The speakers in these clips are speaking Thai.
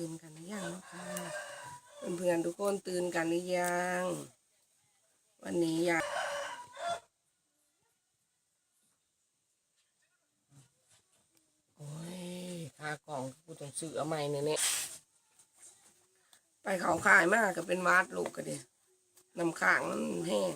ตื่นกันหรือยังเนาะคะเพื่อนๆทุกคนตื่นกันหรือยัง วันนี้อยากโอ้ยคากล่องกูต้องซื้อเอาใหม่เนี่ยเนี่ยไปเขาขายมากก็เป็นวัดลูกก็เดียน้ำข้างมันแห้ง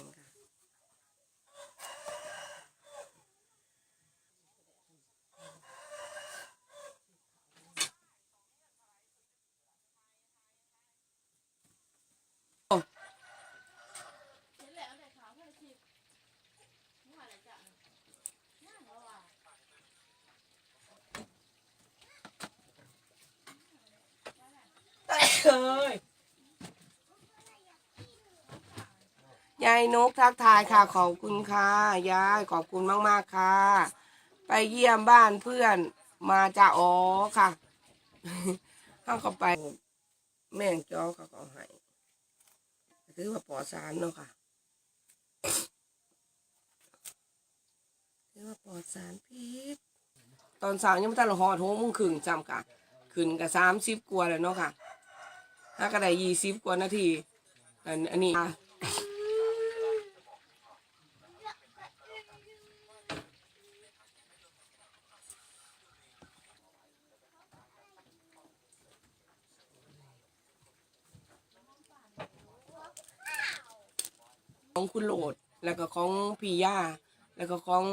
เอ้ยยายนกทักทายค่ะขอบคุณค่ะยายขอบคุณมากๆค่ะ ไปเยี่ยมบ้านเพื่อนมาจากอ๋อค่ะเข้าไป แม่งจอเขาก็เอให้ถือว่าปลอดสารเนาะค่ะถือว่าปลอดสารพิษตอนสาวยังไม่ทันหอดโหมึงขึงจำกะขึ้นกับสามสิบกว่าแล้วเนาะค่ะ ถ้าก็ได้ยี่สิบกว่านาที อันอันนี้อะของคุณโหลด แล้วก็ของพี่ย่า แล้วก็ของ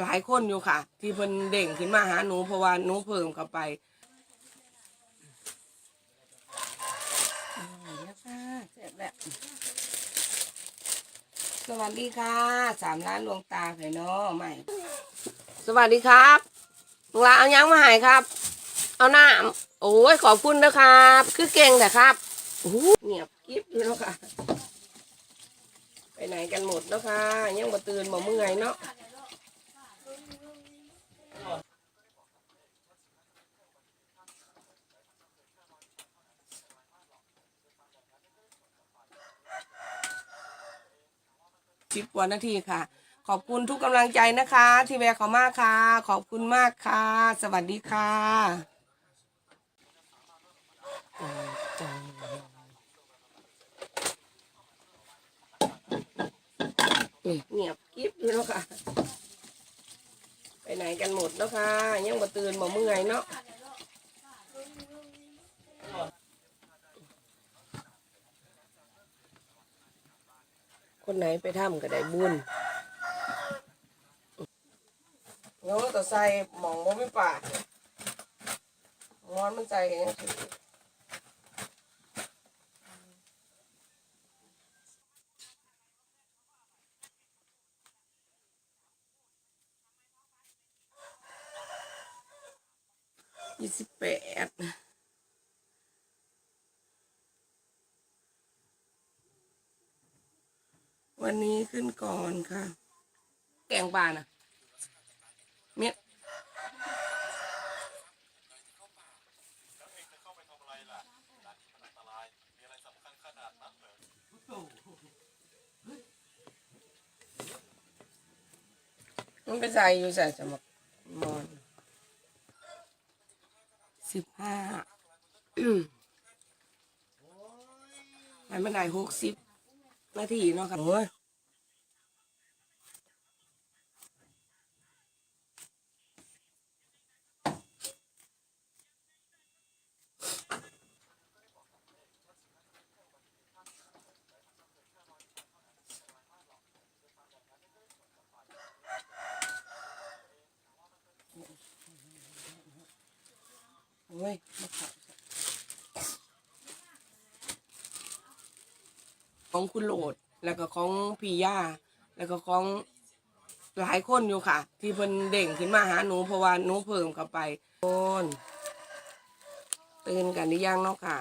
หลายคนอยู่ค่ะ ที่เพิ่นเด่งขึ้นมาหาหนูเพราะว่าหนูเพิ่มเข้าไป แล้วค่ะเสวัสดีค่ะสามล้านดวงตาไผ่น้อใหม่ สวัสดีครับลุงลาเอายังมาใหายครับ เอาหน้าโอ้ยขอบคุณนะครับ คือเก่งแต่ครับโอ้โหเงียบกิ๊บอยู่แล้วค่ะ ไปไหนกันหมดแล้วค่ะ ยังมาตื่นมาเมื่อยเนาะ สิบกว่านาทีค่ะ ขอบคุณทุกกำลังใจนะคะ ที่แวะเขามากค่ะ ขอบคุณมากค่ะ สวัสดีค่ะเงียบกิ๊บอยู่แล้วค่ะ ไปไหนกันหมดแล้วค่ะ ยังมาตื่นมาเมื่อยเนาะ ไหนไปทำก็ได้บุญเนาะแต่ใส่หมองบ่ไม่ปากงอนมันใจเองยี่สิบแปด วันนี้ขึ้นก่อนค่ะ แกงปลาน่ะเมียมันไปใส่อยู่ใส่สมกมอนสิบห้ามันไม่ได้หกสิบนาทีเนาะค่ะโอ้ย โอ้ยมะขามของคุณโหลด แล้วก็ของพี่ย่า แล้วก็ของหลายคนอยู่ค่ะ ที่เพิ่นเด่งขึ้นมาหาหนูเพราะว่าหนูเพิ่มเข้าไปคนตื่นกันหรือยังเนาะค่ะ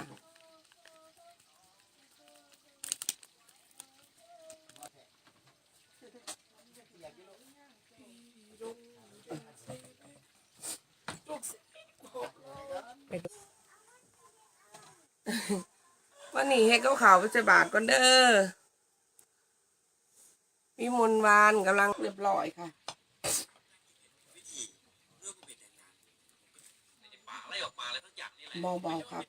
วันนี้เฮ็ดกับข่าวไปใส่บาทก่อนเด้อพี่มนวานกำลังเรียบร้อยค่ะป่าไล่ออกมองเบาๆครับ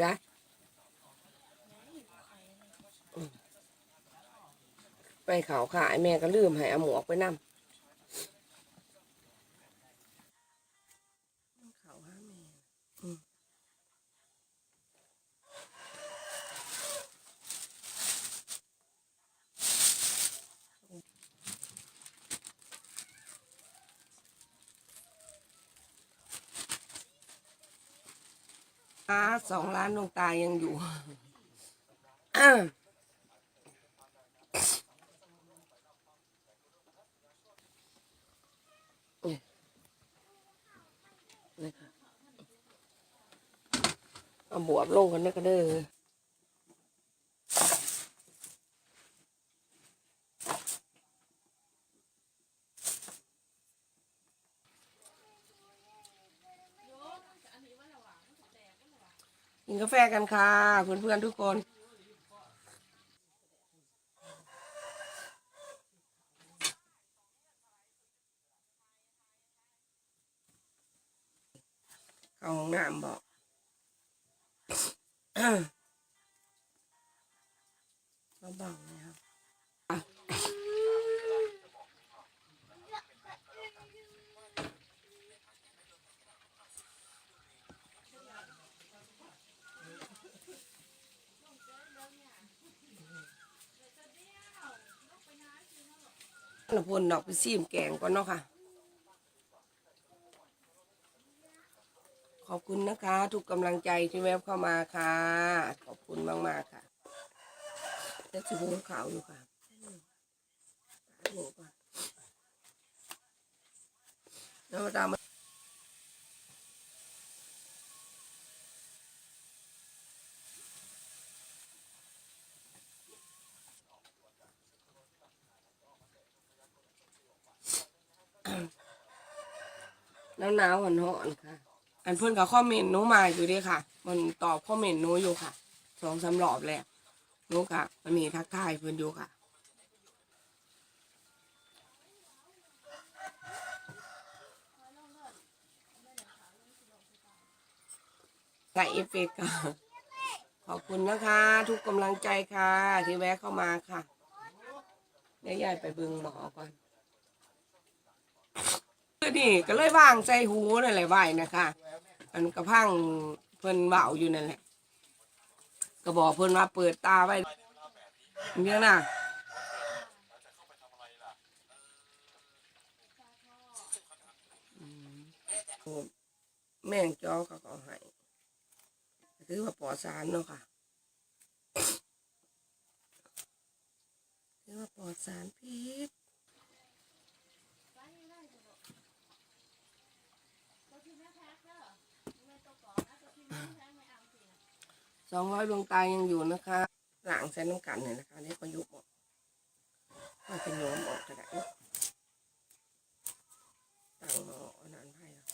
ได้ไปเขาขายแม่ก็ลืมให้เอาหมวกไปนำเขาหาแม่อืม อ่าสองล้านดวงตายังอยู่นี่ค่ะเอาบวบลงกันนะก็เด้อ กินกาแฟกันค่ะเพื่อนๆทุกคน ละพนดอกไปซีมแกงก่อนเนาะค่ะ ขอบคุณนะคะ ทุกกำลังใจที่แวบเข้ามาค่ะ ขอบคุณมากมากค่ะจะชิบุขาวอยู่ค่ะแล้วตาม หนาวๆหอนๆค่ะ อันเพื่อนกับคอมเมนต์หนูมาอยู่เดีค่ะ มันตอบคอมเมนต์หนูอยู่ค่ะสองสามรอบแล้วหนูค่ะ มันมีทักทายเพื่อนอยู่ค่ะใส่เอฟเฟกต์ค่ะขอบคุณนะคะ ทุกกำลังใจค่ะ ที่แวะเข้ามาค่ะเดี๋ยวยายไปเบึงหมอก่อน นี่ก็เลยว่างใจหูนั่นแหละไหวนะคะอันกระพังเพิ่นเบาอยู่นั่นแหละก็บอกเพิ่นว่าเปิดตาไว้เรื่องน่ะแม่งจอเขาก็เอาให้ถือว่าปลอดสารเนาะค่ะถือว่าปลอดสารพิษ สองร้อยดวงตายังอยู่นะคะหลังใส่น้ำกันเนี่ยนะคะนี่ก็ยุบออกมันเป็นโยมออกกระดาษตั้งหมออันานให้แล้ว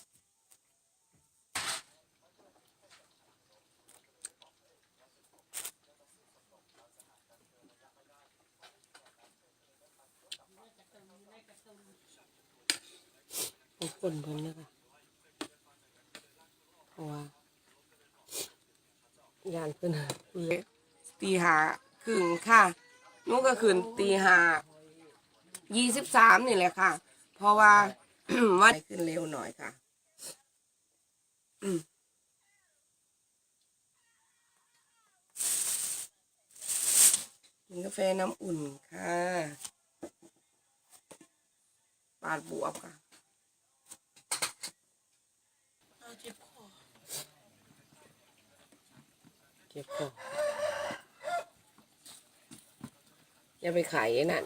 โอ้คนเพิ่นนะคะเพราะว่าานขึ้นตีหาครึ่งค่ะนุก็ขึ้นตีหายี่สิบสามนี่แหละค่ะ เพราะว่าวันขึ้นเร็วหน่อยค่ะ อืมกินกาแฟน้ำอุ่นค่ะ ปาดบวบค่ะ เจ็บคอ เก็บคออย่าไปขายไอ้นั่น